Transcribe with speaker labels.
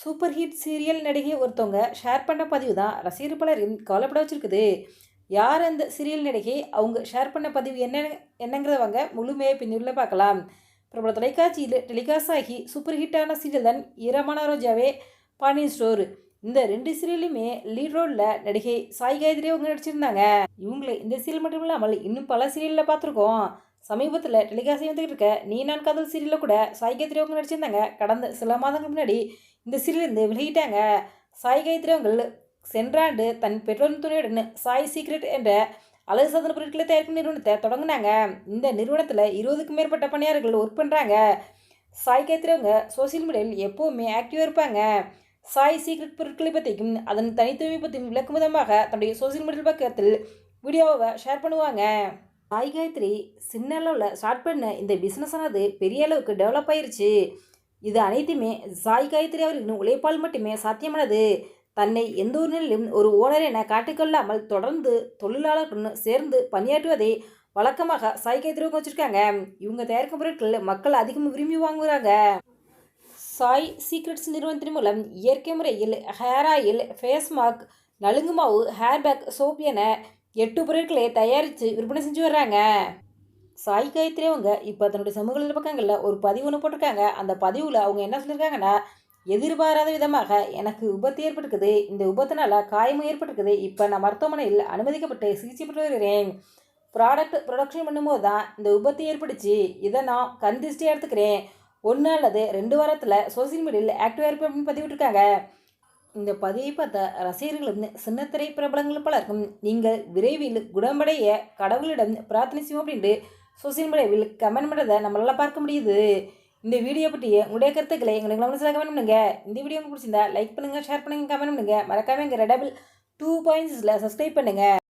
Speaker 1: Super hit serial நடிகை ஒருத்தவங்க share பண்ண பதிவு தான் ரசிகர் பலரையும் கவலைப்பட வச்சுருக்குது. யார் அந்த சீரியல் நடிகை? அவங்க ஷேர் பண்ண பதிவு என்ன என்னங்கிறவங்க முழுமையாக பின்னுள்ள பார்க்கலாம். பிரபல தொலைக்காட்சியில் டெலிகாஸ்ட் ஆகி சூப்பர் ஹிட்டான சீரியல் தான் ஈரமான ரோஜாவே பாண்டியன் ஸ்டோர். இந்த ரெண்டு சீரியலுமே லீட் ரோலில் நடிகை சாய் காயத்ரி அவங்க நடிச்சிருந்தாங்க. இவங்களை இந்த சீரியல் மட்டும் இல்லாமல் இன்னும் பல சீரியலில் பார்த்துருக்கோம். சமீபத்தில் டெலிகாஸ்ட் வந்துக்கிட்டு இருக்க நீ நான் காதல் சீரியலில் கூட சாய் காயத்ரி அவங்க நடிச்சிருந்தாங்க. கடந்த சில மாதங்களுக்கு முன்னாடி இந்த சிறிலிருந்து விலகிட்டாங்க. சாய் காயத்ரி அவங்கள் சென்றாண்டு தன் பெற்றோரின் துணையுடன் சாய் சீக்ரெட் என்ற அழகு சாதன பொருட்களை தயாரிக்கும் நிறுவனத்தை தொடங்கினாங்க. இந்த நிறுவனத்தில் இருபதுக்கும் மேற்பட்ட பணியாளர்கள் ஒர்க் பண்ணுறாங்க சாய் காயத்ரி அவங்க சோசியல் மீடியாவில் எப்போவுமே ஆக்டிவாக இருப்பாங்க. சாய் சீக்ரெட் பொருட்களை பற்றியும் அதன் தனித்துவமை பற்றியும் விளக்கும் விதமாக தன்னுடைய சோசியல் மீடியா பக்கத்தில் வீடியோவை ஷேர் பண்ணுவாங்க. சாய் காயத்ரி சின்ன அளவில் ஸ்டார்ட் பண்ண இந்த பிஸ்னஸ் ஆனது பெரிய அளவுக்கு டெவலப் ஆயிருச்சு. இது அனைத்துமே சாய் காயத்ரி அவர்களின் உழைப்பால் மட்டுமே சாத்தியமானது. தன்னை எந்த ஒரு நிலையிலும் ஒரு ஓனர் என காட்டிக்கொள்ளாமல் தொடர்ந்து தொழிலாளர்களுடன் சேர்ந்து பணியாற்றுவதை வழக்கமாக சாய் காயத்ரி வச்சுருக்காங்க. இவங்க தயாரிக்கும் பொருட்கள் மக்கள் அதிகம் விரும்பி வாங்குறாங்க. சாய் சீக்ரெட்ஸ் நிறுவனத்தின் மூலம் இயற்கை முறையில் ஹேர் ஆயில் ஃபேஸ் மாஸ்க் நலுங்கு மாவு ஹேர் பேக் சோப் என எட்டு பொருட்களை தயாரித்து விற்பனை செஞ்சு வர்றாங்க. சாய் காயத்ரி அவங்க இப்போ தன்னுடைய சமூக பக்கங்களில் ஒரு பதிவு ஒன்று போட்டிருக்காங்க. அந்த பதிவில் அவங்க என்ன சொல்லியிருக்காங்கன்னா எதிர்பாராத விதமாக எனக்கு விபத்து ஏற்பட்டிருக்குது. இந்த விபத்தினால காயமும் ஏற்பட்டிருக்குது. இப்போ நான் மருத்துவமனையில் அனுமதிக்கப்பட்டு சிகிச்சை பெற்று வருகிறேன். ப்ராடக்ட் ப்ரொடக்ஷன் பண்ணும்போது தான் இந்த விபத்து ஏற்பட்டுச்சு. இதை நான் கண் எடுத்துக்கிறேன். ஒன்று அல்லது ரெண்டு வாரத்தில் சோசியல் மீடியாவில் ஆக்டிவாக இருப்பேன் அப்படின்னு பதிவிட்டிருக்காங்க. இந்த பதிவை பார்த்த ரசிகர்களும் சின்னத்திரை பிரபலங்கள் பலருக்கும் நீங்கள் விரைவில் குணமடைய கடவுளிடம் பிரார்த்தனை செய்வோம் அப்படின்ட்டு சோசியல் மீடியாவில் கமெண்ட் பண்ணுறதை நம்மளால் பார்க்க முடியுது. இந்த வீடியோ பற்றிய உங்களுடைய கருத்துக்களை எங்களுக்கு கவனிச்சு கமெண்ட் பண்ணுங்க. இந்த வீடியோ பிடிச்சிருந்தா லைக் பண்ணுங்கள் ஷேர் பண்ணுங்கள் கமெண்ட் பண்ணுங்கள் மறக்காம எங்கள் ரெடபிள் டூ பாயிண்ட்ஸில் சப்ஸ்கிரைப் பண்ணுங்கள்